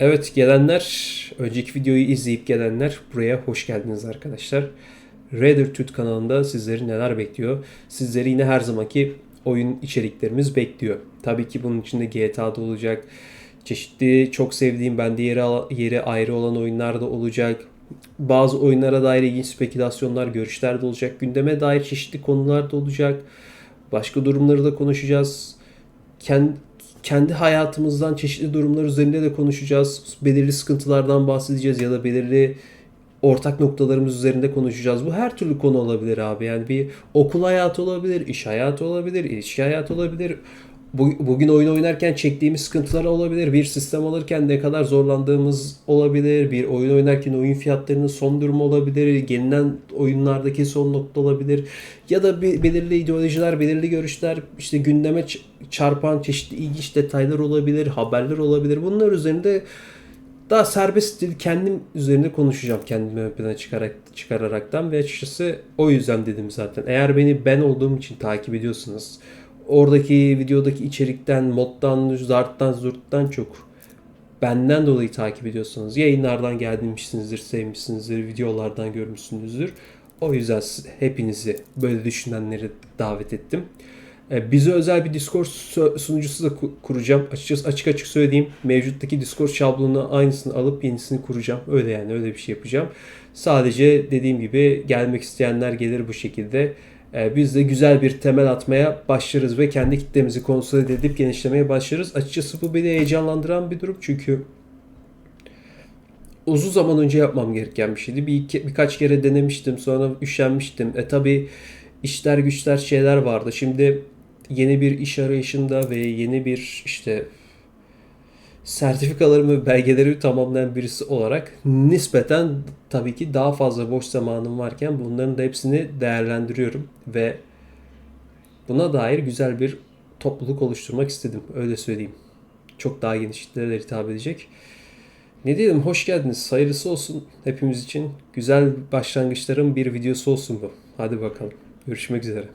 Evet gelenler, önceki videoyu izleyip gelenler buraya hoş geldiniz arkadaşlar. Raider Tut kanalında sizleri neler bekliyor? Sizleri yine her zamanki oyun içeriklerimiz bekliyor. Tabii ki bunun içinde GTA'da olacak. Çeşitli çok sevdiğim bende yeri, yeri ayrı olan oyunlar da olacak. Bazı oyunlara dair ilginç spekülasyonlar, görüşler de olacak. Gündeme dair çeşitli konular da olacak. Başka durumları da konuşacağız. Kendi, kendi hayatımızdan çeşitli durumlar üzerinde de konuşacağız. Belirli sıkıntılardan bahsedeceğiz ya da belirli ortak noktalarımız üzerinde konuşacağız. Bu her türlü konu olabilir abi. Yani bir okul hayatı olabilir, iş hayatı olabilir, ilişki hayatı olabilir. Bu- Bugün oyun oynarken çektiğimiz sıkıntılar olabilir. Bir sistem alırken ne kadar zorlandığımız olabilir. Bir oyun oynarken oyun fiyatlarının son durumu olabilir. Gelinen oyunlardaki son nokta olabilir. Ya da bir, belirli ideolojiler, belirli görüşler, işte gündeme çarpan çeşitli ilginç detaylar olabilir, haberler olabilir. Bunlar üzerinde daha serbest dil kendim üzerinde konuşacağım kendimi ön plana çıkarak, çıkararaktan ve açıkçası o yüzden dedim zaten. Eğer beni ben olduğum için takip ediyorsunuz. Oradaki videodaki içerikten, moddan, zarttan, zurttan çok benden dolayı takip ediyorsanız yayınlardan gelmişsinizdir, sevmişsinizdir, videolardan görmüşsünüzdür. O yüzden hepinizi böyle düşünenleri davet ettim. E, Bize özel bir Discord su- sunucusu da ku- kuracağım. Açıkçası açık açık söyleyeyim. Mevcuttaki Discord şablonunu aynısını alıp yenisini kuracağım. Öyle yani öyle bir şey yapacağım. Sadece dediğim gibi gelmek isteyenler gelir bu şekilde. E, Biz de güzel bir temel atmaya başlarız ve kendi kitlemizi konsolide edip genişlemeye başlarız. Açıkçası bu beni heyecanlandıran bir durum çünkü uzun zaman önce yapmam gereken bir şeydi. Bir iki- birkaç kere denemiştim, sonra üşenmiştim. E tabi işler güçler şeyler vardı. Şimdi yeni bir iş arayışında ve yeni bir işte sertifikalarımı ve belgelerimi tamamlayan birisi olarak nispeten tabii ki daha fazla boş zamanım varken bunların da hepsini değerlendiriyorum ve buna dair güzel bir topluluk oluşturmak istedim. Öyle söyleyeyim. Çok daha geniş kitlelere hitap edecek. Ne diyelim hoş geldiniz. Hayırlısı olsun hepimiz için. Güzel başlangıçların bir videosu olsun bu. Hadi bakalım. Görüşmek üzere.